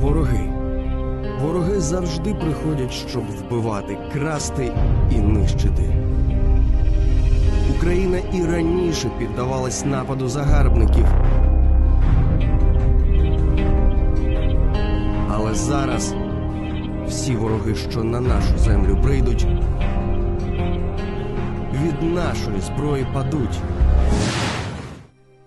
Вороги. Вороги завжди приходять, щоб вбивати, красти і нищити. Україна і раніше піддавалась нападу загарбників. Але зараз всі вороги, що на нашу землю прийдуть, від нашої зброї падуть.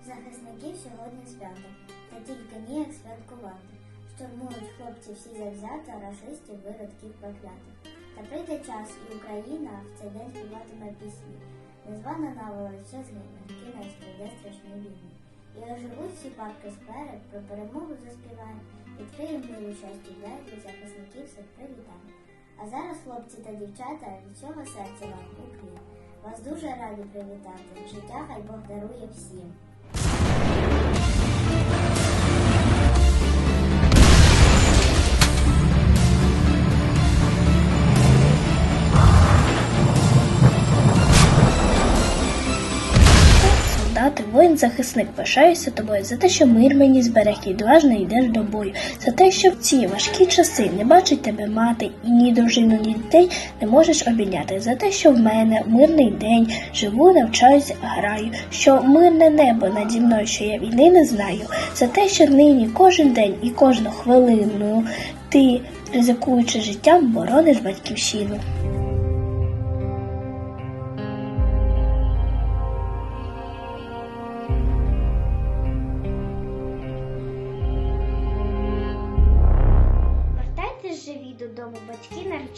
Захисників сьогодні свято, та тільки ніяк святкувати. Штурмують хлопці всі завзято, рашистів, виродків проклятих. Та прийде час, і Україна в цей день співатиме пісні. Незвана навола все згине, кінець прийде страшний війни. І оживуть всі парки сперед, про перемогу заспіваємо, відкриємо милу щастя двері, захисників всіх привітаємо. А зараз, хлопці та дівчата, від цього серця вам уклін. Вас дуже раді привітати. Життя хай Бог дарує всім. Захисник, пишаюся тобою за те, що мир мені зберег і відважно йдеш до бою, за те, що в ці важкі часи не бачить тебе мати, і ні дружину, ні дітей не можеш обійняти, за те, що в мене мирний день, живу, навчаюся, граю, що мирне небо наді мною, що я війни не знаю, за те, що нині кожен день і кожну хвилину ти, ризикуючи життям, борониш батьківщину.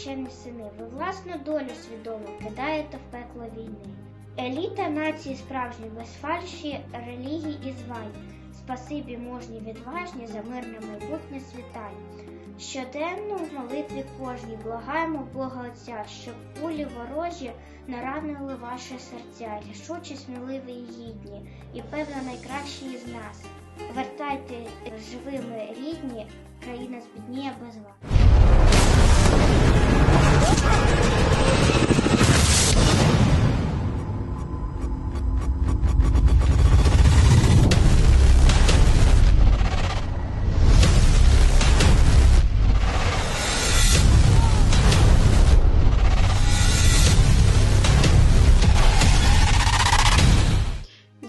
Наречені сини. Ви власну долю свідомо кидаєте в пекло війни. Еліта нації справжні, без фальші, релігій і звань. Спасибі мужні, відважні за мирне майбутнє світань. Щоденно в молитві кожній благаємо Бога Отця, щоб кулі ворожі не ранили ваші серця, рішучі, сміливі і гідні, і певно найкращі із нас. Вертайте живими рідні, країна збідніє без вас. Ah!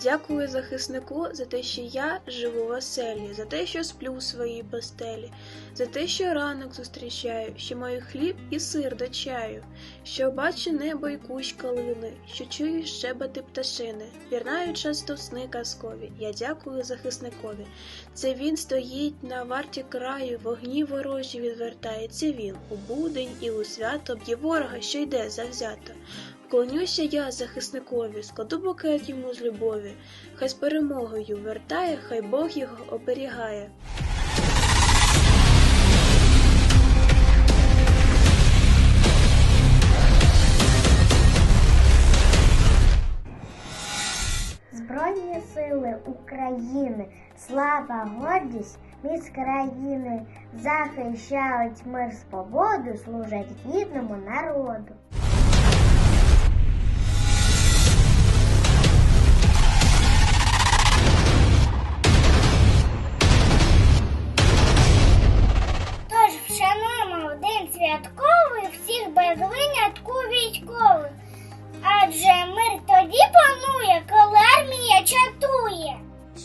Дякую захиснику за те, що я живу в оселі, за те, що сплю в своїй постелі, за те, що ранок зустрічаю, що маю хліб і сир до чаю, що бачу небо і кущ калини, що чую щебети пташини, пірнаю часто сни казкові. Я дякую захисникові. Це він стоїть на варті краю, вогні ворожі відвертає. Це він у будень і у свято б'є ворога, що йде завзято. Вклонюся я захисникові, складу букет йому з любові, хай з перемогою вертає, хай Бог його оберігає. Збройні сили України, слава, гордість, міць країни, захищають мир свободу, служать гідному народу.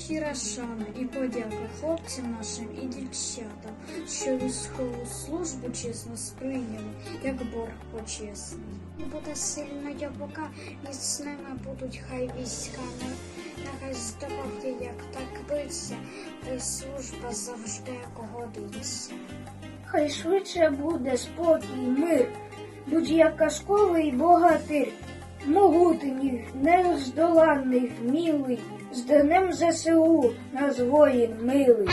Щира шана і подяка хлопцям нашим і дівчатам, що військову службу чесно сприйняли, як борг почесний. Буде сильною поки міцними будуть хай війська, не- нехай здобути, як так биться, та й служба завжди годиться. Хай швидше буде спокій, мир, будь як казковий богатир, могутніх, нездоланних, мілий, з днем ЗСУ нас воїн милий.